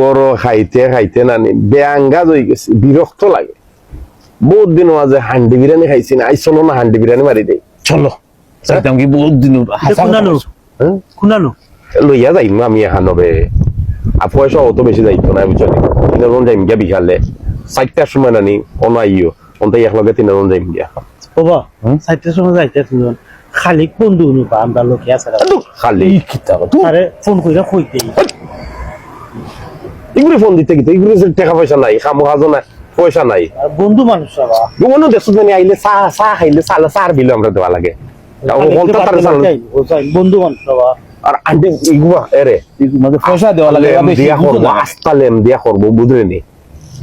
গরু খাইতে খাইতে নানি বেআঙ্গাজ হয়ে গেছে বিরক্ত লাগে। বহুত দিন মাঝে হান্ডি বিরিয়ানি খাইছি না আই চলো না হান্ডি বিরিয়ানি মারি দেই। চলো। কি বহুত দিন? কুনালো লইয়া যাইম আমি এখন হবে। আর পয়সা অত বেশি যাইতো না বুঝলি তিনজন যাইম গিয়া বিকালে চারটার সময় নানি অন আইও অন্তাই একলগে তিনজন যাইম গিয়া। বাবা? সাইটের সময় যাইতে শুনুন খালি বন্ধু অনুপা আমরা লোকে আছে? খালি তুই আরে ফোন কইরা কইতে এগুলি ফোন দিতে গিয়ে এগুলি টাকা পয়সা নাই কাম কাজও নাই পয়সা নাই। বন্ধু মানুষ বন্ধু দেখছ আইলে চা চা খাইলে চালে চার বিলে আমরা দেওয়া লাগে।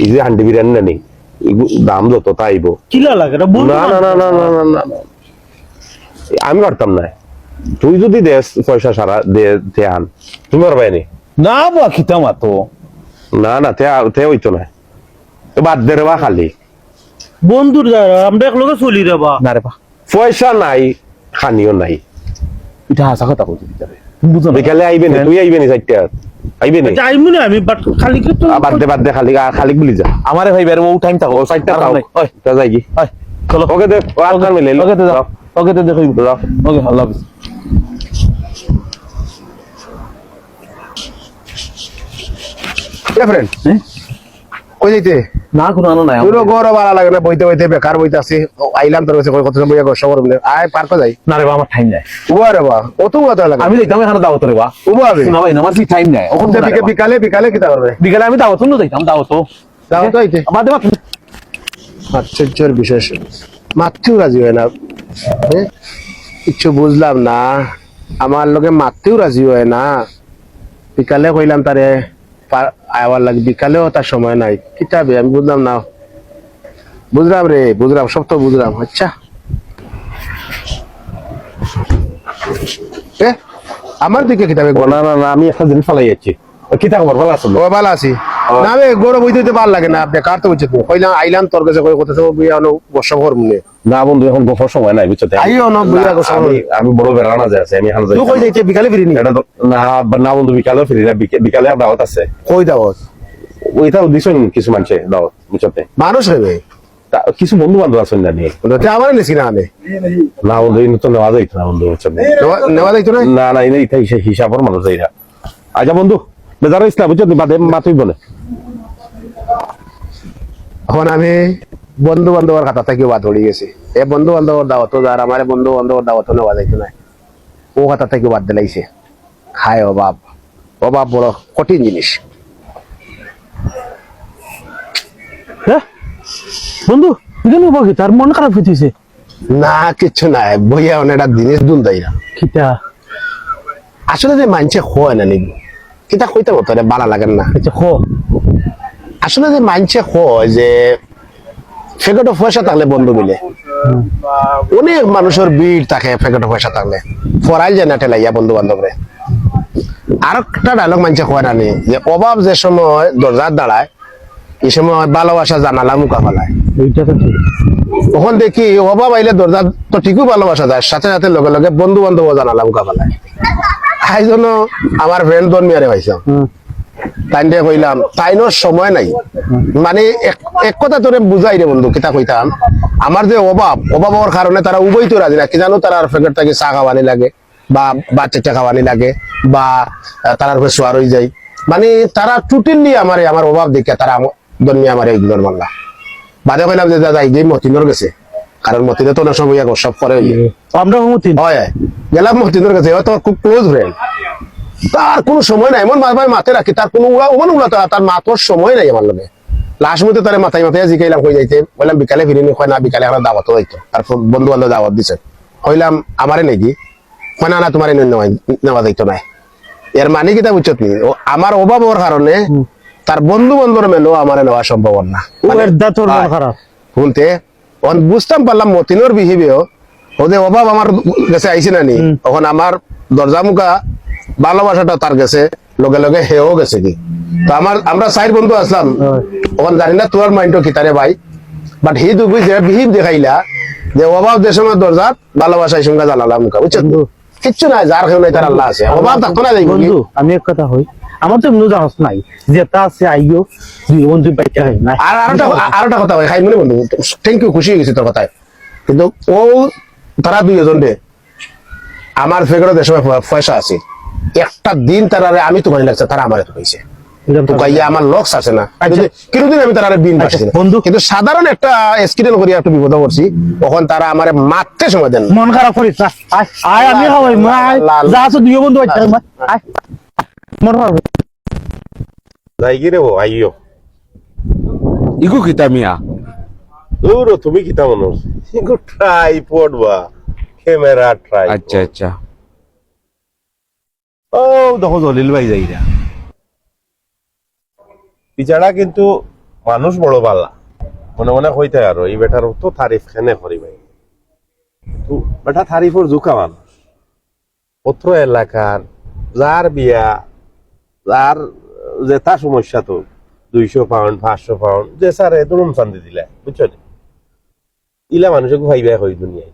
এই যে আন্টি বিরিয়ানি না নেই দাম যত তাইব কিলা লাগে না না না না না না না আমি পারতাম না। তুই যদি দেশ পয়সা সারা দে আন তুমি পারবাই না? বা খিতাম তো না না তে তে হইতো না। তো বাদ দে রে বা খালি। বন্ধুর দ্বারা আমরা একলগে চলি রে বা। না রে বা। পয়সা নাই খানিও নাই। এটা হাসা কথা বিচারে তুমি বুঝো না। বিকালে আইবে নি তুই আইবে নি চারটা আইবে নি? যাইমু না আমি বাট খালি কি তো বাদ দে বাদ দে খালি আর খালি বলি যা। আমারে ভাই বের ও টাইম থাকো। চারটা নাই। ওই তা যাই কি ওই চলো। ওকে দে ও আর কার মিলে ওকে যাও। ওকে তো দেখো। ওকে আল্লাহ হাফেজ। ফ্রেন্ড? কই যাইতে? না কোনো আনো নাই পুরো গরম ভালো লাগে না বইতে বইতে বেকার বইতে আছি। ও, আইলাম তোর কাছে কই কত সময় বইয়া সবর বলে। আয় পার্ক যাই। না রে আমার টাইম নাই। উবা রে বা অত কথা লাগে আমি যাইতাম এখানে দাওয়াত রে বা। উবা হবে না ভাই আমার কি টাইম নাই? ওখান যে বিকালে বিকালে কি করবে বিকেলে আমি যাইতাম তো আইতে। আমার দেবা আশ্চর্যের বিশেষ। মাতৃও রাজি হয় না। এ? কিচ্ছু বুঝলাম না। আমার লোকে মাতৃও রাজি হয় না। বিকালে কইলাম তারে আবার লাগে বিকালেও তার সময় নাই। কিতাবে আমি বুঝলাম না। বুঝলাম রে বুঝলাম সব তো বুঝলাম। আচ্ছা। আমার দিকে কিতাবে না না আমি একটা জিনিস ফালাই যাচ্ছি কিতাব ভালো আছো? ও ভালো আছি। না আমি গরম হইতে ভালো লাগে না বেকার তো বুঝছে কইলাম আইলাম তোর কাছে কই কথা সব বিয়া নো বর্ষা মনে। না বন্ধু এখন গফর সময় নাই বুঝছ? আইও না, গেছো। আমি আমি বড় বেড়ানা যাই আছে আমি এখন তুই কই যাইতে বিকালে ফিরিনি? এটা না না বন্ধু বিকালে ফিরি না বিকালে আর দাওয়াত আছে। কই দাওয়াত? ওইটাও দিছেন কিছু মানুষে দাওয়াত বুঝছ মানুষ হবে কিছু বন্ধু বান্ধব আছেন জানি ওটা আমার নিছি না আমি না বন্ধু এই তো নেওয়া যাইতো না বন্ধু নেওয়া- যাইতো না? না না ইতাই হিসাবর মানুষ এইরা আচ্ছা বন্ধু বেজার ইসলাম বুঝছ বাদে মাতুই বলে। এখন আমি বন্ধু বান্ধবের খাতা থেকে বাদ হয়ে গেছি। এ বন্ধু বান্ধবের দাওয়াত আর আমার বন্ধু বান্ধবের দাওয়াত নেওয়া যাইতো না ও খাতা থেকে বাদ দিলাইছে খায় অভাব অভাব বড় কঠিন জিনিস হ্যাঁ বন্ধু বুঝলি বকি তার মন খারাপ হইতেছে না কিচ্ছু নাই। বইয়া অনেকটা জিনিস দুন না কিতা? আসলে যে মানছে হয় না নাকি? কিতা কইতে হতো রে বালা লাগেন না। আসলে যে মানছে হয় যে ফেকেটে পয়সা থাকলে বন্ধু মিলে। অনেক মানুষের ভিড় থাকে ফেকেটে পয়সা থাকলে। ফরাইল যায় না ঠেলাইয়া বন্ধু বান্ধবরে আর একটা ডায়লগ মানছে হয় না নি যে অভাব যে সময় দরজার দাঁড়ায় এই সময় ভালোবাসা জানালা মুখা ফেলায়। তখন দেখি অভাব আইলে দরজা তো ঠিকই ভালোবাসা যায় সাথে সাথে লগে লগে বন্ধু বান্ধব জানালা মুখা ফেলায়। তাই জন্য আমার ফ্রেন্ড ধর্মিয়ারে পাইছাম তাই দিয়ে কইলাম তাইনোর সময় নাই। মানে এক- কথা তোরে বুঝাই রে বন্ধু কিতা কইতাম। আমার যে অভাব অভাব হওয়ার কারণে তারা উভয় তো রাজি না। কি জানো তারা ফেকেট থেকে চা খাওয়ানি লাগে বা বাচ্চা খাওয়ানি লাগে বা তারার উপরে সোয়ার হয়ে যায়। মানে তারা টোটালি আমার আমার অভাব দেখে তারা ধর্মী আমার ইগনোর মানলা। বাদে কইলাম যে দাদা এই মতিনর গেছে কারণ মতিনে তো না সব ইয়া সব করে। আমরা হুমতি হয় গেলাম মতিনের কাছে খুব ক্লোজ ফ্রেন্ড তার কোনো সময় নাই এমন মাথায় মাথায় রাখি তার কোনো উড়া ওমান উড়া তার সময় নাই আমার লগে। লাস্ট মধ্যে তার মাথায় মাথায় জিকাইলাম কই যাইতে? বললাম বিকালে ফিরিনি কয় না বিকালে আমার আর বন্ধু বান্ধব দাওয়াত দিছে। কইলাম আমারে নাকি কয় না না তোমার নেওয়া নেওয়া যাইতো না। এর মানে কিতা বুঝছ তুমি ও আমার অভাব হওয়ার কারণে তার বন্ধু বান্ধবের মেলেও আমার নেওয়া সম্ভব না। শুনতে অন বুঝতাম পারলাম মতিনোর বিহেভিও ওদের অভাব আমার কাছে আইসি না নি? তখন আমার দরজা মুখা ভালোবাসাটা তার গেছে লগে লগে হেও গেছে কি? তো আমার আমরা চার বন্ধু আসলাম ওখান জানি না তোর মাইন্ডটা কি তারে ভাই? বাট হি দুবি যে বিহিব দেখাইলা যে অভাব যে দরজা ভালোবাসা এই সঙ্গে জানালাম মুখা বুঝছ কিচ্ছু নাই যার কেউ নাই তার আল্লাহ আছে। অভাব থাকতো না বন্ধু আমি এক কথা হই আমার তো এমনি জানাস নাই। যেটা আছে আইও দুই বন্ধু পাইতে হয় না আর কথা হয় খাই মনে বন্ধু থ্যাংক ইউ খুশি হয়ে গেছি তোর কথায় কিন্তু ও তারা রে আমার ফেগরে দেশে পয়সা আছে। একটা দিন তারা আমি তোমার লাগছে তারা আমার হয়েছে তো গাইয়া আমার লক্স আছে না। যদি- আমি তারা বিন পাচ্ছি বন্ধু। কিন্তু সাধারণ একটা এক্সিডেন্ট করি একটু বিপদ করছি তখন তারা আমার মারতে সময় দেন মন খারাপ করিস না আয় আয় আমি হবাই মা যা আছে দুই বন্ধু বাইতে আয়। মন খারাপ যাই কি ও আইও ইগু কিতা মিয়া? দূর তুমি কিতা ইগো ট্রাইপড বা ক্যামেরা ট্রাই আচ্ছা আচ্ছা। ও দেখো জলিল ভাই যাই পিছাড়া কিন্তু মানুষ বড় পাল্লা মনে মনে কইতে আর এই বেটার তো তারিফ খেনে করি ভাই। তো বেটা তারিফর জুকা মানুষ। পত্র এলাকার যার বিয়া যার যেটা সমস্যা তো দুইশো পাউন্ড পাঁচশো পাউন্ড যে স্যারে দুরুম চান্দি দিলে বুঝছ নি? ইলা মানুষকে ভাইবা হই দুনিয়ায়।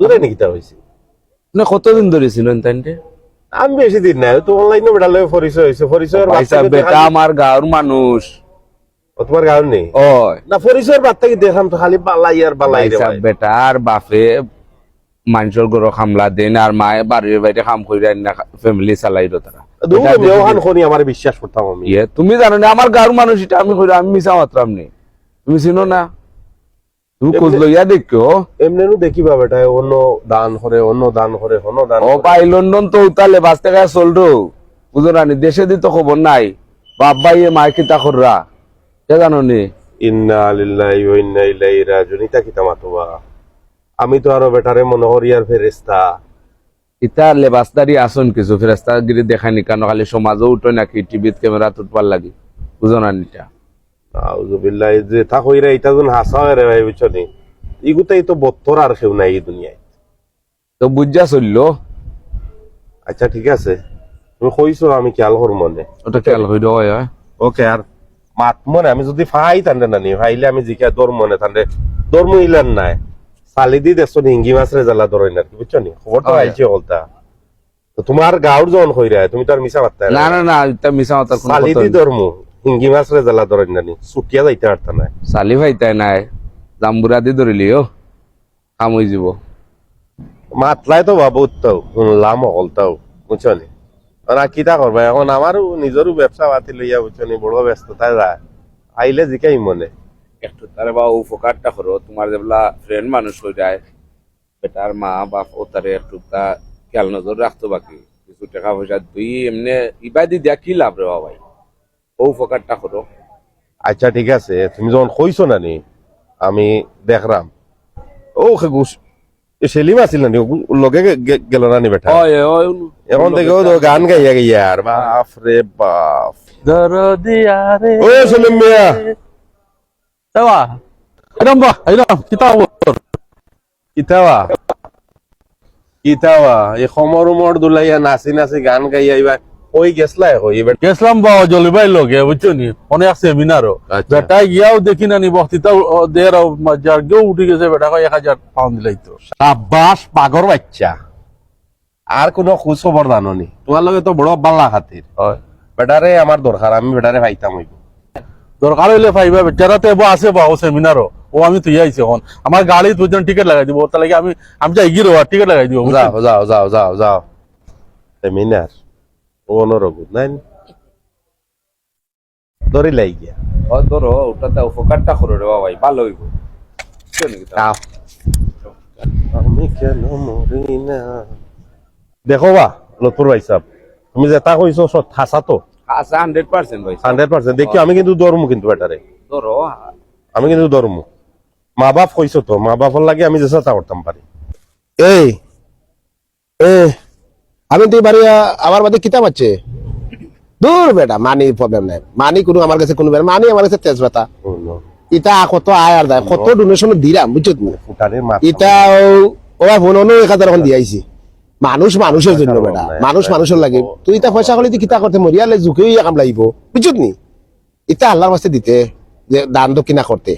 দূরে নাকি তা হয়েছে না কতদিন ধরে ছিলেন তাইনতে? আমি বেশি দিন নাই তো অনলাইনে বেটা লয়ে পরিচয় হয়েছে। পরিচয়ের বার্তাকে বেটা আমার গাঁর মানুষ। ও তোমার গাঁও নেই? ওই। না পরিচয়ের কি দেখাম তো খালি বালাই আর বালাই রে বেটা আর বাপে মানুষের গরো খামলা দেন আর মায়ে বাড়ির বাইরে কাম করে না ফ্যামিলি চালাইলো তারা। আমার বিশ্বাস করতাম আমি। ইয়ে তুমি জানো না আমার গাঁর মানুষ এটা আমি কইরা আমি মিশা মাত্রাম নেই তুমি চিনো না? লইয়া দেখো অন্য দান করে অন্য দান করে অন্য দান ও ভাই লন্ডন তো উতালে বুঝো খবর নাই। বাপ ভাই মায় কিতা কররা কে জানো নি? ইন্না লিল্লাহি ওয়া ইন্না ইলাইহি রাজিউন ইতা কিতা মাতবা আমি তো আরও বেটারে মনে করি আর ফেরেশতা। ইতা লেবাসদারি আসন কিছু ফেরেস্তা গিরি দেখানি কেন খালি সমাজও উঠো নাকি টিভিত ক্যামেরা তুটবার লাগি। বুঝো না নিটা আউযু বিল্লাহি যে তা কইরা ইতা যখন হাসা হয় রে ভাই বুঝছনি ইগুতাই তো বত্তর আর কেউ নাই এই দুনিয়ায়। তো বুঝা চলল। আচ্ছা ঠিক আছে। তুমি কইছো আমি খেয়াল করব মনে। ওটা খেয়াল হয় ওকে আর মাত মনে আমি যদি ফাই তান্ডে নানি ফাইলে আমি জিকা দর মনে তান্ডে। দর মহিলার নাই। সালি দি দেখছ হিঙ্গি মাছ রে জ্বালা দর না বুঝছ নি? খবর তো। আইছে বলতা তো তোমার গাঁর জন হইরা তুমি তো আর মিশা মারতে না না না মিশা মাতার কোনো সালি কথা দি হইল। হিঙ্গি মাছ রে জ্বালা দর নানি ছুটিয়া যাইতে পারতা না। চালি ভাই তাই নাই। জাম্বুরা দি ধরিলি ও কাম হয়ে যাব। মাতলাই তো বাবু তো শুনলাম অকলতাও বুঝছ নি? আর কিতা করবা? এখন আমারও নিজেরও ব্যবসা পাতি লইয়া বুঝছ নি? বড় ব্যস্ততা যায় আইলে জিকাই মনে। একটু তারে বা উপকারটা করো তোমার যেগুলা ফ্রেন্ড মানুষ হয়ে যায় বেটার মা বাপ ও তারে একটু তা খেয়াল নজর রাখতো বাকি। কিছু টাকা পয়সা তুই এমনি ইবাদি দিয়া কি লাভ রে ভাই? ও উপকারটা করো আচ্ছা ঠিক আছে। তুমি যখন কইছো না নি আমি দেখলাম ও খেগুস সেলিম আছিল না লগে গেল না নি বেটা এখন দেখো তো গান গাইয়া গাইয়া আর বাপ রে বাপ। দরদিয়া রে ও সেলিম মিয়া। এবা এরম বা এরম কিতাব কিতাবা কিতাবা এই সমর উমর দুলাইয়া নাচি নাচি গান গাইয়া এবার কই গেছলাই কই এবার গেছিলাম বা জলবাই লগে বুঝছ নি? অনেক সেমিনারও আচ্ছা। বেটা গিয়াও দেখি না নি বক্তৃতা দের যার কেউ উঠে গেছে বেটা কয় এক হাজার পাউন্ড দিলাই তো সাব্বাস পাগর বাচ্চা। আর কোনো খোঁজ খবর জানো নি? তোমার লগে তো বড় বাল্লা খাতির বেটারে আমার দরকার আমি বেটারে পাইতাম হইব দরকার হইলে পাইবা বেচারাতে এবার আছে বা ও সেমিনারও ও আমি তুই আইছি এখন। আমার গাড়ি দুজন টিকিট লাগাই দিব। তার লাগে আমি আমি যাই গিয়ে টিকিট লাগাই দিব? যাও যাও যাও যাও যাও। সেমিনার অনরগুদ নাই? ধরি লাই গিয়া। ও ধরো ওটাতে উপকারটা করো রে ভাই ভালো হইব। আমি কেন মরি না? দেখো বা লতুর ভাই সাহেব তুমি যেটা কইছো সব হাসা তো। আচ্ছা হান্ড্রেড পার্সেন্ট ভাই হান্ড্রেড পার্সেন্ট দেখি আমি কিন্তু দরমু কিন্তু বেটারে ধরো আমি কিন্তু দরমু মা বাপ কইছো তো মা বাপর লাগে আমি যে চেষ্টা করতাম পারি। এই এ আমি তো এবারে আমার বাদে কিতাব আছে। দূর বেটা মানি প্রবলেম নাই। মানি কোনো আমার কাছে কোনো মানি আমার কাছে তেজ ব্যথা ইটা কত আয় আর দেয় কত ডোনেশন দিলাম বুঝছ তুমি ইটা ওরা ফোন এক হাজার এখন দিয়াইছি মানুষ মানুষের জন্য বেটা মানুষ মানুষের লাগে। তুই ইটা পয়সা করলে তুই কিতা করতে মরিয়ালে ঝুঁকেও ইয়া কাম লাগিব বুঝছ নি? ইটা আল্লাহর কাছে দিতে যে দান দক্ষিণা করতে।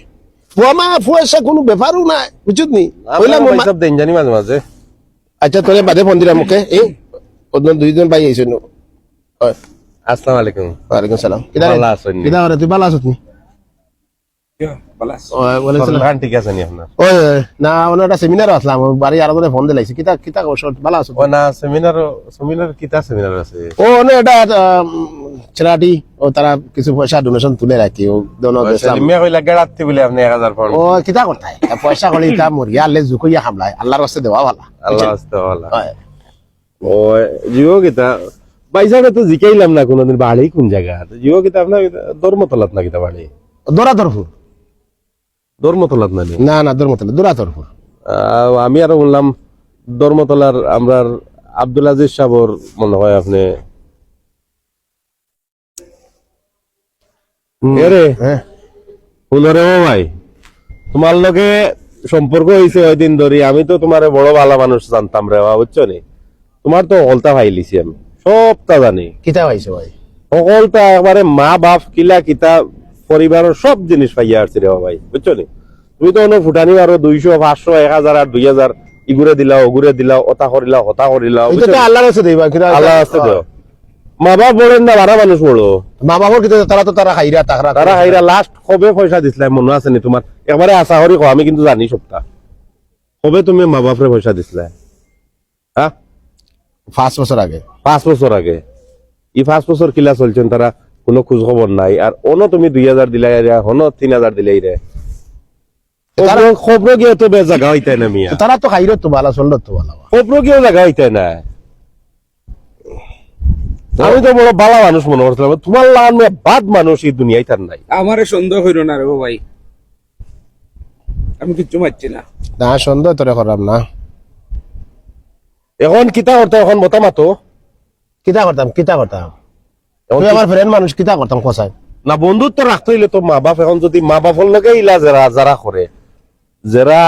ফুয়া মা ফুয়াশা কোনো ব্যাপারও নাই বুঝছ নি? কইলাম আমার মা- সব দেন জানি মাঝে মাঝে। আচ্ছা তোরে বাদে ফোন দিলাম মোকে এই অন্য দুইজন ভাই আইছে নো? আসসালামু আলাইকুম। ওয়ালাইকুম সালাম। কিদা ভালো আছেন? কিদা করে তুই ভালো আছিস নি? বালাস ওই বলেছিলাম। গান ঠিক আছে নি আপনার? ওই ওই, না ওনার একটা সেমিনার আসলাম। ওই বাড়ি আরও ধরে ফোন দিলাইছি। কিতা কিতা খবর সব ভালো ও না সেমিনার সেমিনার কিতা সেমিনার আছে? ও না এটা ছেলাটি ও তারা কিছু পয়সা ডোনেশন তুলে রাখি। ও দোনো দেশাম লিমিয়া কইলা গেড়াতে বলে আপনি 1000 পাউন্ড ও কিতা করতাই পয়সা কলি তা মরিয়া আল্লে জুকইয়া হামলায়। আল্লাহর দেওয়া ভালা। আল্লাহ হয়। ও জিও কিতা বাইসাকে তো জিকাইলাম না কোনদিন বাড়ি কোন জায়গা জিও কিতা আপনার ধর্মতলাত না কিতা বাড়ি দৌড়া তরফুর ধর্মতলাত না? না না দৌড়মতলা দৌড়া তরফুর আমি আরও বললাম ধর্মতলার আমরার আব্দুল আজিজ সাবর মনে হয় আপনি। ও ভাই তোমার লগে সম্পর্ক হয়েছে ওই দিন ধরে আমি তো তোমার বড় ভালো মানুষ জানতাম রে বা বুঝছ নি? তোমার তো অলতা ভাইলিছি আমি। সবটা জানি। কিতা পাইছো ভাই? সকলটা একবারে মা বাপ কিলা কিতা পরিবারের সব জিনিস পাইয়া আসছি রে ভাই বুঝছ নি? তুমি তো অনেক ফুটানি আরও দুইশো পাঁচশো এক হাজার আর দুই হাজার ইগুরে দিলাও ওগুরে দিলাও অতা করিলাও হতা নি? আল্লাহর রাস্তে দেবা কিতা আল্লাহ আসতে দেও মা বাপ বলেন না বারা মানুষ বড় মা বাবার কিতা তারা তো তারা খাইরা তাকরা তারা হাইরা লাস্ট কবে পয়সা দিছিলে মনে আছে নি তোমার একবারে আশা করি আমি কিন্তু জানি সবটা। কবে তুমি মা বাপরে পয়সা দিছিলে? হ্যাঁ পাঁচ বছর আগে। পাঁচ বছর আগে। ই পাঁচ বছর কিলা চলছেন তারা কোনো খোঁজ খবর নাই। আর অন্য তুমি দুই হাজার দিলাই রে হনো তিন হাজার দিলাই রে খবর- খবর গিয়ে তো জায়গা হইতে না মিয়া। তারা তো খাইরো তো ভালো চলল তো ভালো খবর গিয়ে জায়গা হইতে না। আমি তো বড় বালা মানুষ মনে করছিলাম তোমার লাগান বাদ মানুষ এই দুনিয়ায় তার নাই। আমারে সন্দেহ হইল না রে ভাই। আমি কিচ্ছু মারছি না। না সন্দেহ তোরে করাম না। এখন কিতা করতে এখন মতামত। কিতা করতাম? কিতা করতাম? এখন আমার ফ্রেন্ড মানুষ কিতা করতাম কোসাই না বন্ধুত্ব রাখতে হইলে তো মা বাপ এখন যদি মা বাপর লগে ইলা যারা যারা করে যারা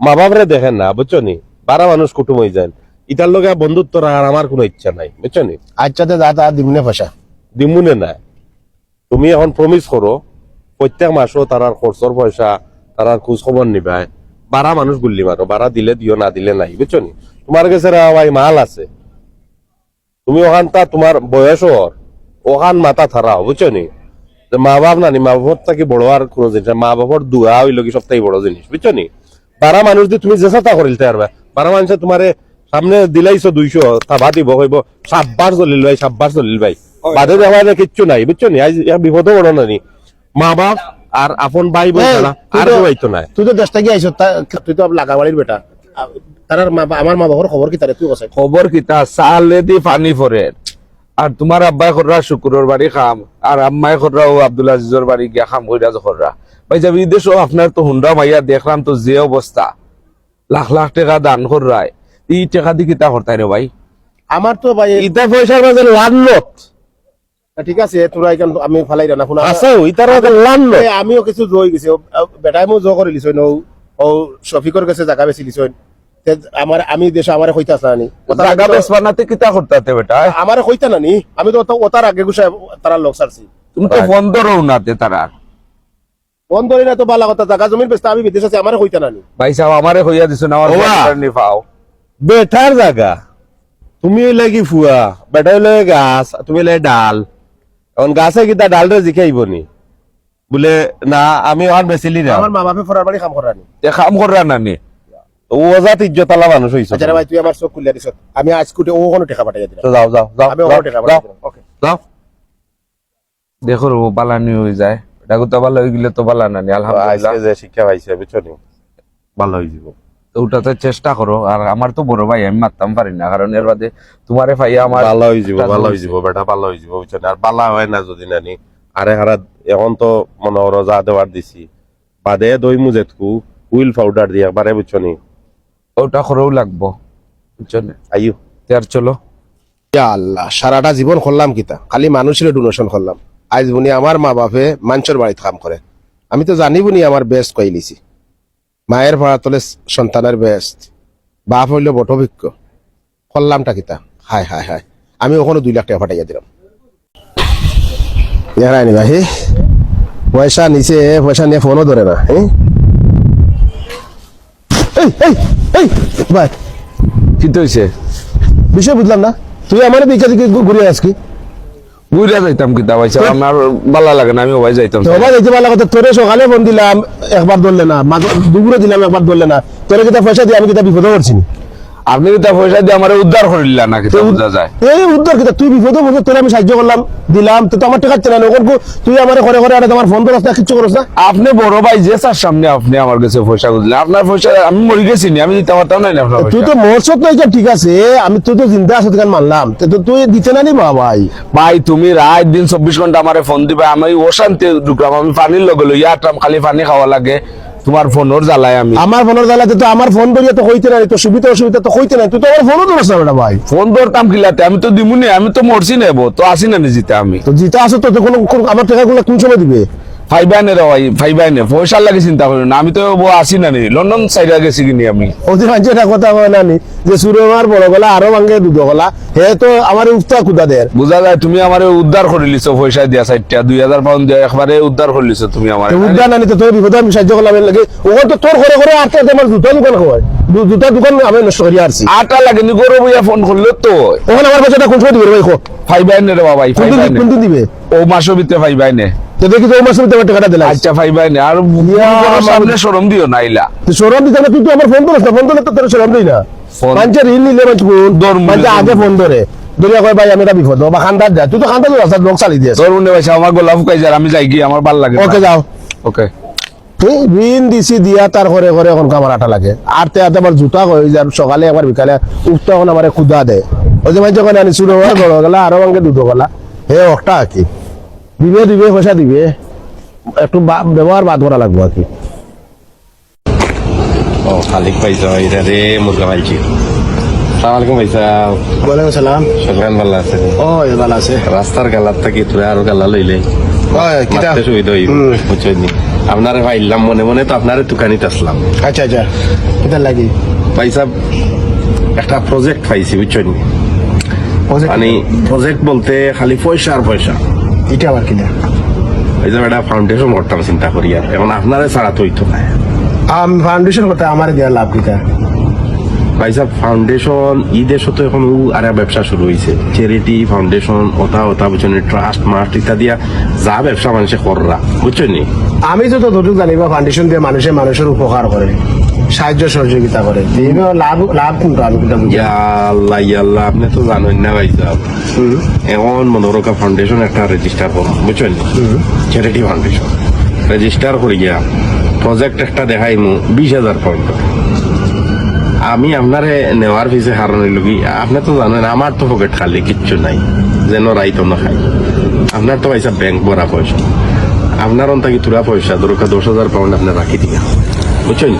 মা বাপরে দেখেন না বুঝছ নি? বারা মানুষ কুটুম হয়ে যায়। ইটার লগে বন্ধুত্ব রাখার আমার কোনো ইচ্ছা নাই বুঝছ নি? আচ্ছাতে যা তা দিমনে পয়সা দিমুনে নাই? তুমি এখন প্রমিস করো প্রত্যেক মাসও তারার খরচর পয়সা তারার খোঁজ খবর নিবাই। বারা মানুষ গুল্লি মারো বারা দিলে দিও না দিলে নাই বুঝছ নি? তোমার কাছে ভাই মাল আছে। তুমি ওখানটা তোমার বয়স ওর ওখান মাথা থারাও বুঝছ নি? মা বাপ নানি মা বাপর থেকে বড় আর কোনো জিনিস মা বাপর দুয়া হইল কি সবথেকে বড় জিনিস বুঝছ নি? বারা মানুষ দিয়ে তুমি জেসাটা করিলতে পারবে বারা মানুষে তোমারে সামনে দিলাইছো দুইশো থাবা দিব কইব সাব্বার চলিল ভাই সাব্বার চলিল ভাই। বাদে দেওয়া কিচ্ছু নাই বুঝছ নি? আজ বিপদও বড় নানি মা বাপ আর আপন ভাই বোন আর তো- নাই। তুই তো দেশটা গিয়ে আইস তুই তো লাগাবাড়ির বেটা। তার মা আমার মা বাবার খবর কি তারে তুই কোসাই খবর কিতা সালে দি পানি পরে আর তোমার আব্বাই খররা শুকুরের বাড়ি খাম আর আম্মাই খররা ও আব্দুল আজিজর বাড়ি গিয়া খাম কইরা খররা ভাই যাবি দেশ আপনার তো হুন্ডা মাইয়া দেখলাম তো যে অবস্থা লাখ লাখ টাকা দান খররায় এই টাকা দি কিতা করতাই রে ভাই? আমার তো ভাই ইটা পয়সার মাঝে লান্নত ঠিক আছে তোরা এখান আমি ফালাই না শুনা আছে ইটার মাঝে লান্নত আমিও কিছু জয় গেছি। বেটাই মো জয় করে লিছই ও ও শফিকর কাছে জায়গা বেশি লিছই আমার আমি দেশে আমার কইতা নানি জাগা বেসবানাতে কিতা করতাতে বেটা আমার কইতা নানি আমি তো ওতার আগে গুছাই তারা লোক সারছি তুমি তো ফোন ধরো নাতে তারা। ফোন না তো বালা কথা জায়গা জমির বেচতে আমি বিদেশ আছি আমার কইতা নানি ভাই সাহেব আমারে হইয়া দিছো না আমার। নি পাও। বেটার জায়গা তুমি লাগি ফুয়া বেটা হইলে গাছ তুমি হইলে ডাল। এখন গাছে কিতা ডাল রে জিখাইব নি? বলে না আমি ওখান বেচিলি না। আমার মা বাপে ফরার বাড়ি কাম করানি খাম কররা নানি ও জাত ইজ্জতালা মানুষ হইছ। আচ্ছা রে ভাই তুই আমার চোখ খুলিয়া দিছ। আমি আজ কুটে ও কোনো টাকা পাঠাইয়া দিলাম। যাও যাও যাও আমি যাও, টাকা পাঠাইয়া দিলাম। ওকে যাও। দেখো ও বালানি যায়। এটা তো ভালো গেলে তো বালা নানি আলহামদুলিল্লাহ। আজকে যে শিক্ষা পাইছে বুঝছ ভালো যাব। তো ওটাতে চেষ্টা করো আর আমার তো বড় ভাই আমি মারতাম পারি না। কারণ এর বাদে তোমারে পাইয়া আমার ভালো হয়ে যাব ভালো হয়ে যাব। বেটা ভালো হয়ে যাব আর পালা হয় না যদি নানি। আরে হারা এখন তো মনে করো দেওয়ার দিছি। বাদে দই মুজেতকু হুইল পাউডার দিয়ে একবারে বুঝছ নি? ওটা করেও লাগবো। বুঝছ না আইও তে চলো। ইয়া আল্লাহ সারাটা জীবন করলাম কিতা খালি মানুষের ডোনেশন করলাম। আজ বুনি আমার মা বাপে মানুষের বাড়িতে কাম করে। আমি তো জানি বুনি আমার বেস্ট কইলিছি মায়ের ভাড়া তোলে সন্তানের বেস্ট বাপ হইল বটভিজ্ঞ করলামটা কিতা হায় হায় হায়। আমি ওখানে দুই লাখ টাকা ফাটাইয়া দিলাম। ইয়ারাই নিবা হে পয়সা নিচে পয়সা নিয়ে ফোনও ধরে না হ্যাঁ? এই ভাই। কি হয়েছে বিষয় বুঝলাম না। তুই আমার দিকে দিকে ঘুরে আসকি বুঝা যাইতাম কিতা ভাইসা আমার ভালো লাগে না আমি ওবাই যাইতাম। তো যাইতে ভালো কথা তোরে সকালে ফোন দিলাম একবার ধরলে না। মাঝে দুপুরে দিলাম একবার ধরলে না। তোরে কিতা পয়সা দিয়ে আমি কিতা বিপদে পড়ছি নি। আপনি কিতা পয়সা দিয়ে আমার উদ্ধার করিলা না কিতা বুঝা যায়। এই উদ্ধার তুই বিপদে পড়ছিস তোরে আমি সাহায্য করলাম দিলাম তো তো আমার টাকা চেনা ওখান তুই আমার ঘরে ঘরে আরে তোমার ফোন করছ না কিচ্ছু করছ না। আপনি বড় ভাই যে স্যার সামনে আপনি আমার কাছে পয়সা আপনার পয়সা আমি মরে গেছি নি আমি দিতে পারতাম না আপনার তুই তো নাই যে ঠিক আছে আমি তুই তো জিন্দা আছো তোকে মানলাম? তো তো তুই দিতে না নি ভাই। ভাই তুমি রাত দিন চব্বিশ ঘণ্টা আমারে ফোন দিবে আমি অশান্তি ঢুকলাম আমি পানির লগে লইয়া আটলাম খালি পানি খাওয়া লাগে। তোমার ফোনের জ্বালায় আমি। আমার ফোনের জ্বালাতে তো আমার ফোন করিয়া তো হইতে নাই তো সুবিধা অসুবিধা তো হইতে নাই। তুই তো আমার ফোনও ধরছ না ভাই। ফোন ধরতাম কিলাতে আমি তো দিমুনি আমি তো মরছি নেব তো আসি না নিজিতে আমি। তো জিতা আছো তো তো কোনো কোনো- আমার টাকাগুলো কোন সময় দিবে? ফাইবাইনে রে ভাই ফাইবাইনে পয়সার লাগে চিন্তা করি না। আমি তো আসি না নি। লন্ডন সাইডে গেছি কিনি আমি। ওদের মাঝে কথা হয় না নি। যে সুরমার বড় গলা আরও ভাঙ্গে দুধ গলা হে তো আমার উফতা কুদা দের বুঝা যায় তুমি আমার উদ্ধার করে লিছো পয়সা দিয়া সাইডটা দুই হাজার পাউন্ড দিয়ে একবারে উদ্ধার করে লিছো তুমি আমার। উদ্যান আনি তো তোর বিপদে আমি সাহায্য করলাম লাগে। ওখান তো তোর ঘরে ঘরে আটটা আমার জুতা দোকান হয়। দু- জুতা দোকান আমি নষ্ট আসছি আটা লাগে নি গরু বইয়া ফোন করলে তো। ওখানে আমার পয়সাটা কোন সময় দিবে ভাই ফাইবাইনে রে বাবা কোন দিবে ও মাসের ভিতরে ফাইবাইনে তো দেখি টাকাটা দিলাম আচ্ছা আর সামনে সরম দিও দিতে না তুই তো আমার ফোন করিস না ফোন করলে তো তোর সরম দিই না। ফোন- মানুষের ঋণ নিলে দর আগে ফোন ধরে। কয় ভাই আমি এটা বিপদ বা খান্দার যা তুই তো খান্দার রাস্তার লোক চালিয়ে দিয়েছ। তোর মনে পয়সা আমার গোলাপ আমি যাই আমার ভালো লাগে ওকে যাও। ওকে। তুই ঋণ দিছি দিয়া তার ঘরে ঘরে এখন কামার আটা লাগে। আর তে আবার জুতা হয়ে যায় সকালে একবার বিকালে উঠতে এখন আমার ক্ষুদা দেয় ওই যে আনি গেলা আরও দুধ গেলা। হে আর কি? দিবে দিবে পয়সা দিবে। একটু বা- ব্যবহার বাদ করা লাগবো আর কি। ও খালিক পাইছা এটা রে মুরগা পাইছি সালাম আলাইকুম পাইছা। ওয়ালাইকুম সালাম। সকাল ভালো আছে ও ভালো আছে। রাস্তার গালার থাকি তোরা আরও গালা লইলে সুবিধা হইব বুঝছনি আপনারে ভাইলাম মনে মনে তো আপনারে দোকানিতে আসলাম আচ্ছা আচ্ছা। কিটা লাগি? ভাই সাহেব একটা প্রজেক্ট পাইছি বুঝছেন মানে প্রজেক্ট বলতে খালি পয়সা আর পয়সা এটা আবার কিনা এই যে একটা ফাউন্ডেশন করতাম চিন্তা করি আর। এখন আপনারে ছাড়া তো হইতো না। আম ফাউন্ডেশন করতে আমার দেওয়া লাভ কিটা ভাই সাহেব ফাউন্ডেশন ই দেশও তো এখন আর ব্যবসা শুরু হয়েছে চ্যারিটি ফাউন্ডেশন ওটা ওটা বুঝছেন ট্রাস্ট মাস্ট ইত্যাদি যা ব্যবসা মানুষে কররা। বুঝছেন আমি তো যতটুকু জানিবা ফাউন্ডেশন দিয়ে মানুষে মানুষের উপকার করে। সাহায্য সহযোগিতা করে। এইভাবে লাভ লাভ কিন্তু আমি বুঝি আল্লাহ আল্লাহ আপনি তো জানেন না ভাই সাহেব। এখন মনোরকা ফাউন্ডেশন একটা রেজিস্টার করুন বুঝছেন? চ্যারিটি ফাউন্ডেশন রেজিস্টার করি গিয়া প্রজেক্ট একটা দেখাইমু বিশ হাজার পয়েন্ট আমি আপনারে নেওয়ার পিছে হারণ লগি আপনি তো জানেন আমার তো পকেট খালি কিচ্ছু নাই। যেন রাইতো না খাই আপনার তো পয়সা ব্যাংক ভরা পয়সা। আপনার অন্তাকি তুরা পয়সা? দরকার দশ হাজার পাউন্ড আপনি রাখি দিয়া। বুঝছেন?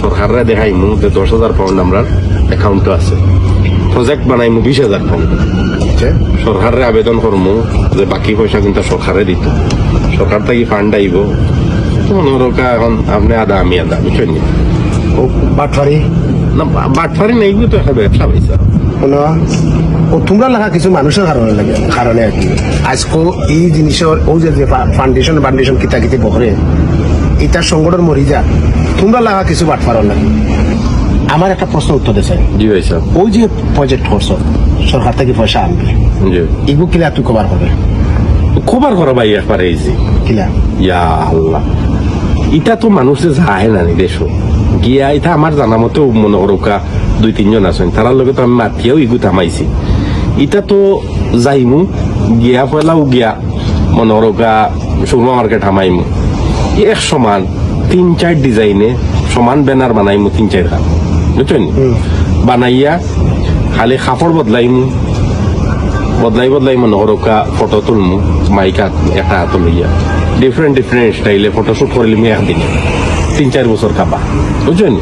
সরকাররা দেখাইমু যে দশ হাজার পাউন্ড আমরা অ্যাকাউন্টে আছে। প্রজেক্ট বানাইমু বিশ হাজার পাউন্ড সরকারে আবেদন করমু যে বাকি পয়সা কিন্তু সরকারে দিত। সরকার থেকে ফান্ড আইব। মনোরকা এখন আপনি আদা আমি আদা বুঝছেন? বাটফারি? না বাটফারি নেই তো একটা ব্যবসা পয়সা শুনো ও তোমরা লাগা কিছু মানুষের কারণে লাগে কারণে আর কি। আজকো এই জিনিসের ও যে ফাউন্ডেশন ফাউন্ডেশন কিতা কিতে বকরে ইটার সংগঠন মরি যা তোমরা লাগা কিছু বাটফারর লাগে আমার একটা প্রশ্ন উত্তর দিছে। জি ভাই সাহেব ওই যে প্রজেক্ট করছ সরকার থেকে পয়সা আনবে জি। এগুলো কিলা তুই কভার করবে? খবর করো ভাই একবারে ইজি কিলা? ইয়া আল্লাহ। ইটা তো মানুষে যায় না নি দেশো। গিয়া এটা আমার জানা মতো মনে করোকা দুই তিনজন আছেন। তার লগে তো আমি মাতিয়েও ইগু থামাইছি। ইটা তো যাইমু গিয়া পেলাও গিয়া মনে করোকা সুরমা মার্কেট হামাইমু ই এক সমান তিন চার ডিজাইনে সমান ব্যানার বানাইমু তিন চার খান বুঝছেন? বানাইয়া খালি কাপড় বদলাইমু বদলাই বদলাই মনে করোকা ফটো তুলমু মাইকা একটা হাত লইয়া ডিফারেন্ট ডিফারেন্ট স্টাইলে ফটো শুট করলি মি একদিন। তিন চার বছর কাবা। বুঝছেন?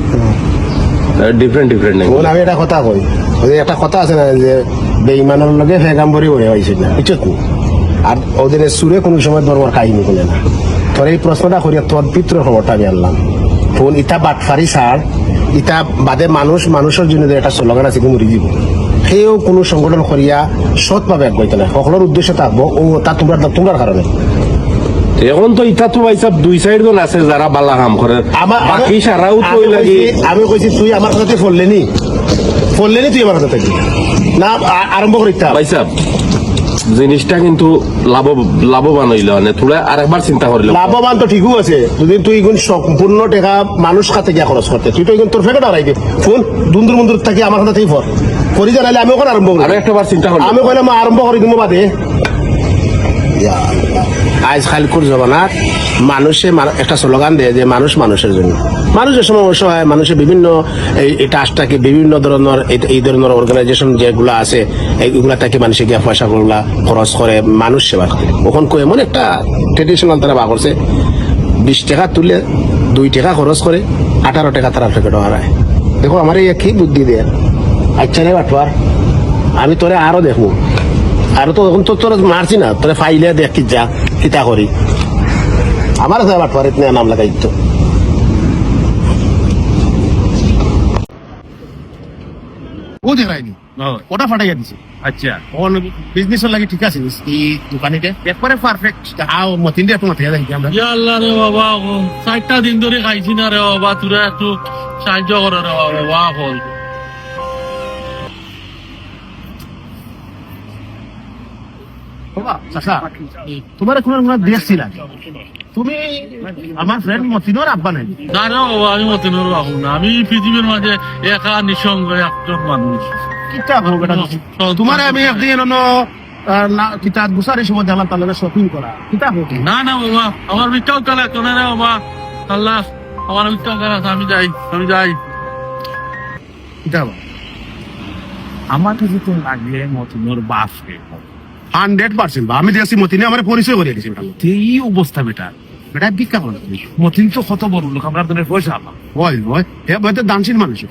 ডিফারেন্ট ডিফারেন্ট নাই বল আমি একটা কথা কই। একটা কথা আছে না যে বেইমানের লগে ফেগাম্বরি হয়ে হয়েছে না বুঝছ আর ওদের সুরে কোনো সময় ধর্মর কাহিনী বলে না। তোর এই প্রশ্নটা করিয়া তোর পিত্র খবরটা আমি আনলাম। ফোন ইটা বাটফারি সার ইটা বাদে মানুষ মানুষের জন্য যে একটা স্লোগান আছে কিন্তু মরি দিব সেও কোনো সংগঠন করিয়া সৎ পাবে একবাইতে না সকলের উদ্দেশ্য থাকব ও তা তোমরা তোমরার কারণে এখন তো ইটা তো ভাই দুই সাইড জন আছে যারা বালা কাম করে বাকি সারাও তো লাগে। আমি কইছি তুই আমার কথা ফললেনি। ফললেনি তুই আমার কথা থাকি না আরম্ভ করিতে। ভাই সাহেব জিনিসটা কিন্তু লাভ লাভবান হইল মানে তোরা আরেকবার চিন্তা করিল। লাভবান তো ঠিকও আছে যদি তুই গুণ সম্পূর্ণ টাকা মানুষ খাতে গিয়া খরচ করতে তুই তো এখন তোর ফেকে দে। ফোন দুন্দুর মুন্দুর থাকি আমার হাতে থেকে ফর। করি জানাইলে আমি ওখানে আরম্ভ করি? আর একটা বার চিন্তা করলাম আমি কইলাম আরম্ভ করে দিব বাদে। আজ খালকুর জমানাত মানুষে একটা স্লোগান দেয় যে মানুষ মানুষের জন্য। মানুষের সমস্যা হয় মানুষের বিভিন্ন এই টাস্কটাকে বিভিন্ন ধরনের এই- এই ধরনের অর্গানাইজেশন যেগুলো আছে এইগুলা থেকে মানুষে গিয়া পয়সা গুলা খরচ করে, মানুষ সেবা করে। ওখান এমন একটা ট্রেডিশনাল তারা বা করছে বিশ টাকা তুলে দুই টাকা খরচ করে, আঠারো টাকা তারা ফেকে হারায় দেখো আমার এই কি বুদ্ধি দেয়? আচ্ছা রে বাটুয়ার আমি তোরে আরও দেখব আর তো এখন তো তোর মারছি না তোরে ফাইলে দেখ কি যা কিতা করি আমার পরে নাম লাগাই তো ও দেখায়নি ওটা ফাটাইয়া দিছে আচ্ছা। ওন বিজনেসের লাগে ঠিক আছে এই দোকানিতে। একবারে পারফেক্ট আও মতিন দিয়ে তোমার থেকে দেখি আমরা। ইয়া আল্লাহ রে বাবা চারটা দিন ধরে খাইছি না রে বাবা তোরা একটু সাহায্য করে রে বাবা বাবা হল। তোমার কোনো কোনো দেখছি না তুমি আমার ফ্রেন্ড মতিনোর আব্বা না আমি মতিনুর বাবু না। আমি পৃথিবীর মাঝে একা নিঃসঙ্গ একজন মানুষ। তোমার আমি একদিন অন্য গুসারি তাহলে শপিং করা। না না বাবা আমার মিথ্যাও কালা কেন রে বাবা আল্লাহ আমার মিথ্যাও কালা আমি যাই আমি যাই। আমার কাছে তো লাগলে মতনোর বাপ হান্ড্রেড পার্সেন্ট আমি দেখছি মতিনে আমার পরিচয় করে দিয়েছি এই অবস্থা বেটা। বেটা ভিক্ষা করো মতিন তো কত বড় লোক আমরা তোর পয়সা পাবো হয় হয় হে বলতে দানশীল মানুষ।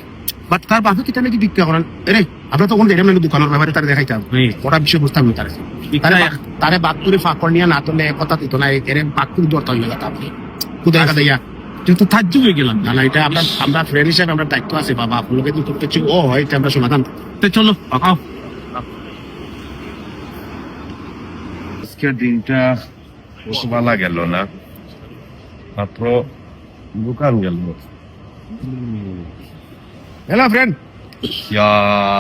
বাট তার বাপে কিতা নাকি ভিক্ষা করেন? এরে আমরা তখন দেখলাম নাকি দোকানের ব্যাপারে তারা দেখাইতাম। ওটা বিষয় বুঝতাম না তারে। তারে বা- তারে বাদ ফাঁক করে নিয়ে না তোলে কথা দিত না এরে বাদ করে দরকার হয়ে গেল আপনি কোথায় কথা ইয়া তুই তো তাজ্জু হয়ে গেলাম। না না এটা আমরা আমরা ফ্রেন্ড হিসাবে আমরা দায়িত্ব আছে বাবা। আপনাকে যদি কিছু ও হয় এটা আমরা সমাধান তো চলো আজকের দিনটা ভালো গেল না মাত্র দোকান গেল। হ্যালো ফ্রেন্ড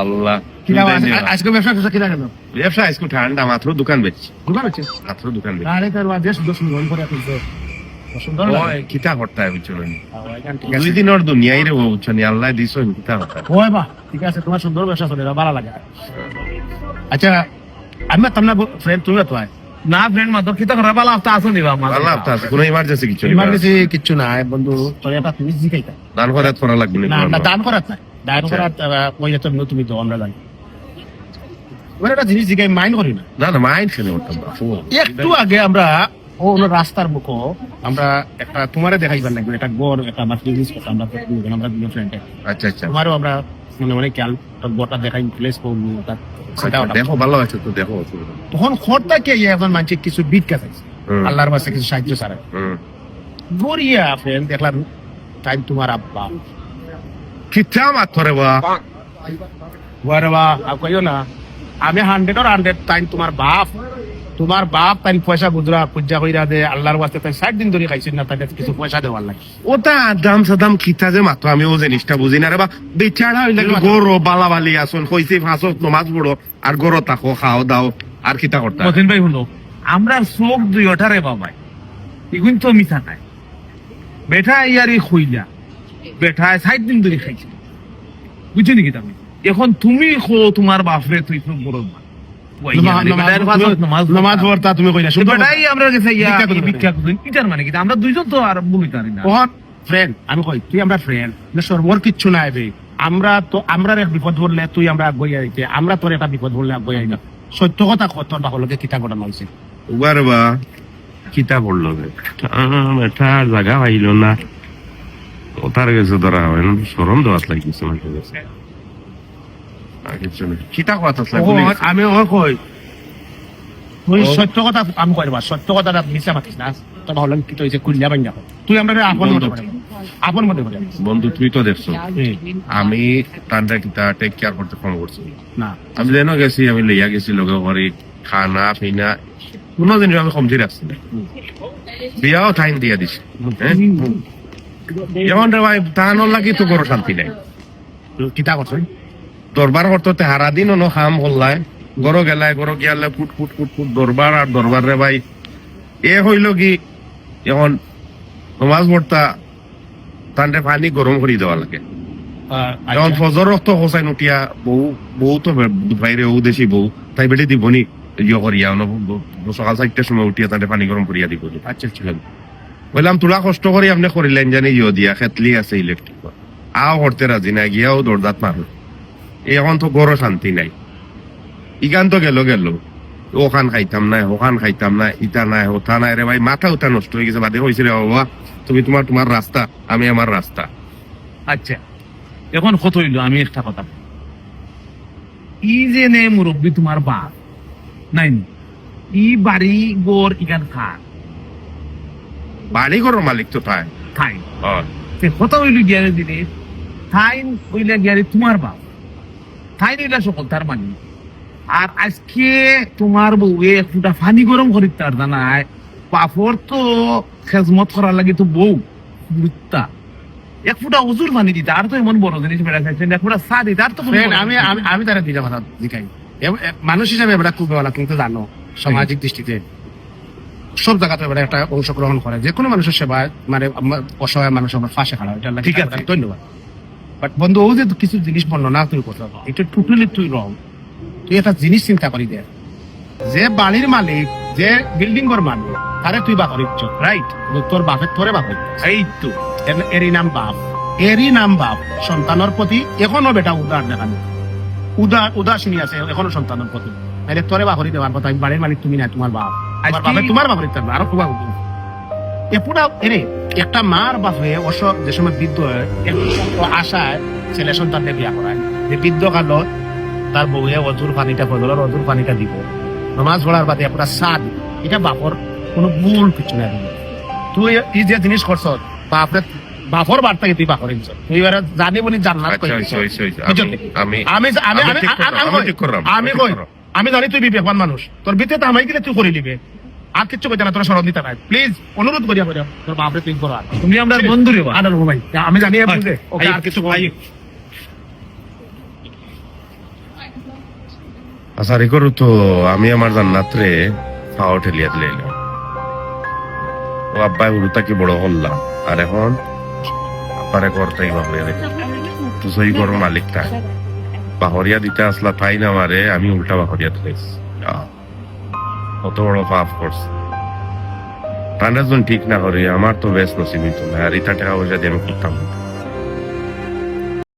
আল্লাহ কিনা আজকে ব্যবসা করছে? কিনা কেন ব্যবসা আজকে ঠান্ডা মাত্র দোকান বেচছি। দোকান আছে মাত্র দোকান বেচছি। আরে তার বাদে সুন্দর সুন্দর করে তুলছে। সুন্দর লাগে। ওই কিতা করতে হবে বুঝছ নি? আহ, এখান ঠিক দুই দিনের দুনিয়াই রে বুঝছ আল্লাহ দিছো কিতা করতে হয়। বা ঠিক আছে তোমার সুন্দর ব্যবসা চলে ভালো লাগে। আচ্ছা আমি তোমরা ফ্রেন্ড তুমি তো হয়। না ফ্রেন্ড কিতা করা আসো নিবা কোনো ইমার্জেন্সি কিছু ইমার্জেন্সি কিচ্ছু নাই বন্ধু। তোর একটা তুমি জিকাইতা দান করে করা লাগবে না না না দান করার নাই। দান। করার ওই তো তুমি তো আমরা জানি। ওর একটা জিনিস জিগাই মাইন্ড করি না। না না মাইন্ড করতাম একটু আগে আমরা ও হলো রাস্তার মুখো আমরা একটা তোমারে দেখাইবার লাগবে একটা গড় একটা বিজনেস করতাম আমরা তো আমরা দুজন ফ্রেন্ড আচ্ছা আচ্ছা। তোমারও আমরা মনে মনে তোর দেখাই প্লেস আচ্ছা, দেখো ভালো আছে তো দেখো তখন খরটা কে একজন কিছু বিট কাছে আল্লাহর বাসে কিছু সাহায্য ছাড়া। গড়িয়া ফ্রেন্ড দেখলাম টাইম তোমার আব্বা কিতা মাত্র রে বা ওরে বা আর কইও না আমি হান্ড্রেড আর হান্ড্রেড টাইম তোমার বাপ তোমার বাপ তাই পয়সা গুজরা পূজা কইরা দে আল্লাহর বাস্তে তাই ষাট দিন ধরে খাইছেন না তাই কিছু পয়সা দেওয়ার লাগে। ওটা দাম সাদাম কিতা যে মাত্র আমি ও জিনিসটা বুঝি না রে বা বেচারা হইলে গরো বালা বালি আসল কইছে ফাঁসত নমাজ পড়ো আর গরো তাকো খাও দাও আর কিতা করতে মতিন ভাই শুনো আমরা চোখ দুই ওঠারে বাবাই এগুন তো মিথা নাই। বেঠা ইয়ারি খুইলা বেঠা সাইড দিন ধরে খাইছে। বুঝছ নাকি তুমি? এখন তুমি খো তোমার বাপরে তুই বড় মা। ওই ইয়ারে, বেটার ফাঁসত নামাজ পড়তা তুমি কইলা শুধু বেটাই আমরা গেছে ইয়া ভিক্ষা করতে ইটার মানে কি? আমরা দুইজন তো আর ভূমিকা না। ওহন ফ্রেন্ড আমি কই তুই আমরা ফ্রেন্ড সর্বর কিচ্ছু নাই বে। আমরা তো আমরা এক বিপদ বললে তুই আমরা আগুই আইতে আমরা তোর একটা বিপদ বললে আগুই না সত্য কথা কত বাকলকে কিতা ঘটনা হয়েছে উবার বা কিতা পড়ল এটা জায়গা পাইল না। ওতার গেছে ধরা হয় না? সরম দেওয়াত লাগিছে মানুষের। কিতা কথা আমি ও কই তুই সত্য কথা আমি কইবা সত্য কথাটা মিছা মাতিস না তো ভাবলাম কি তো হয়েছে কুলিয়া বাঙ্গা তুই আমরা আপন মনে আপন মনে বন্ধু তুই তো দেখছ আমি তান্ডা কিতা টেক কেয়ার করতে ফোন করছি না আমি যেন গেছি আমি লইয়া গেছি লগে খানা পিনা কোনো জিনিস আমি কমতি রাখছি না বিয়াও টাইম দিয়া দিছি হ্যাঁ? যেমন রে ভাই তাহানোর লাগি তো কোনো শান্তি নাই কিতা করছ দরবার করতে হারা দিন অন খাম করলাই গরো গেলায় গরো গিয়ালে ফুট ফুট ফুট ফুট দরবার আর দরবার রে ভাই। এ হইল কি এখন নমাজ পড়তা তান্ডে পানি গরম করে দেওয়া লাগে। এখন ফজর রক্ত হোসাইন উঠিয়া বউ বউ তো বাইরে ও দেশি বউ তাই বেটে দিব নি ইয়ে করিয়া সকাল চারটার সময় উঠিয়া তান্ডে পানি গরম করিয়া দিব। আচ্ছা আচ্ছা। বললাম তোলা কষ্ট করে আপনি করিলেন জানি ইয়ে দিয়া খেতলি আছে ইলেকট্রিক আও করতে রাজি না গিয়াও দরদাত মারো এখন তো গরো শান্তি নাই। ইগান তো গেল গেল। ওখান খাইতাম না ওখান খাইতাম না ইটা নাই ওটা নাই। রে ভাই মাথা উঠা নষ্ট হয়ে গেছে বাদে হয়েছে রে বাবা তুমি তোমার তোমার রাস্তা আমি আমার রাস্তা। আচ্ছা এখন কত হইল? আমি একটা কথা ই যে নে মুরব্বী তোমার বাপ নাই ই বাড়ি গোর ইগান খান বাড়ি ঘরের মালিক তো তাই। সে কথা হইল গিয়ারে দিলে? থাইন হইলে গিয়ারে তোমার বাপ? হইলা সকল তার মানে। আর আজকে তোমার বউয়ে ফুটা ফানি গরম করি তার জানায় বাপর তো খেজমত করার লাগে তো বউ এক ফুটা উজুর পানি দিতে আর তো এমন বড় জিনিস বেড়া খাইছেন এক ফুটা চা দিতে আর তো আমি আমি তারা দিতে কথা জিকাই। মানুষ হিসাবে এবার খুব ভালো কিন্তু জানো সামাজিক দৃষ্টিতে সব জায়গাতে এবার একটা অংশগ্রহণ করে। যে কোনো মানুষের সেবায় মানে অসহায় মানুষ আমার ফাঁসে খাড়া এটা ঠিক আছে। ধন্যবাদ। বাট বন্ধু ও যে কিছু জিনিস বর্ণনা তুই কথা এটা টোটালি তুই রং তুই একটা জিনিস চিন্তা করি যে বাড়ির মালিক যে বিল্ডিং এর মালিক তারে তুই রাইট তোর বাপের তোরে বাপ এই তো এরই নাম বাপ। এরই নাম বাপ। সন্তানের প্রতি এখনও বেটা উদার দেখানো। উদার উদাসীনী আছে এখনও সন্তানের প্রতি। আরে তোরে বাপরি দেওয়ার কথা। বাড়ির মালিক তুমি না তোমার বাপ। তোমার তোমার বাপরি থাকবে আরও তোমার এপুরা এরে একটা মার বাপে অসব যে সময় বৃদ্ধ হয় আশায় ছেলে সন্তানকে বিয়া করায়। যে বৃদ্ধ কালত তার বউয়ে অজুর পানিটা বদলার অজুর পানিটা দিব। নমাজ পড়ার বাদে পুরা সাদ এটা বাপর কোনো ভুল কিছু নাই তুই এই যে জিনিস করছ বাপরে বাপর বার্তাকে তুই বাপর দিছ তুই এবার জানি বলি জান্নাত আচ্ছা, হইছে। বুঝলি? আমি- আমি আমি আমি আমি কই, আমি জানি তুই বিবেকবান মানুষ। তোর বিতে তো আমাই গেলে তুই করে নিবে। আর কিচ্ছু কইতে না তোর স্মরণ দিতে নাই। প্লিজ অনুরোধ করিয়া করিয়া তোর বাপরে তুই করা তুমি আমরা বন্ধু রে বা। আনার ভাই আমি জানি ওকে। আর কিছু কই আচ্ছা রে করু তো আমি আমার জান্নাত রে পাও ঠেলিয়া দিলাম ও আব্বাই উড়ুতা কি বড় হল্লাম আর এখন আব্বারে করতেই ভাবে তো সই কর মালিক তাই বাহরিয়া দিতে আসলা তাই না মারে আমি উল্টা বাহরিয়া দিলাইছি কত পাপ করছে জন ঠিক না করে আমার তো বেশ নসিব হইতো না দিয়ে আমি করতাম না।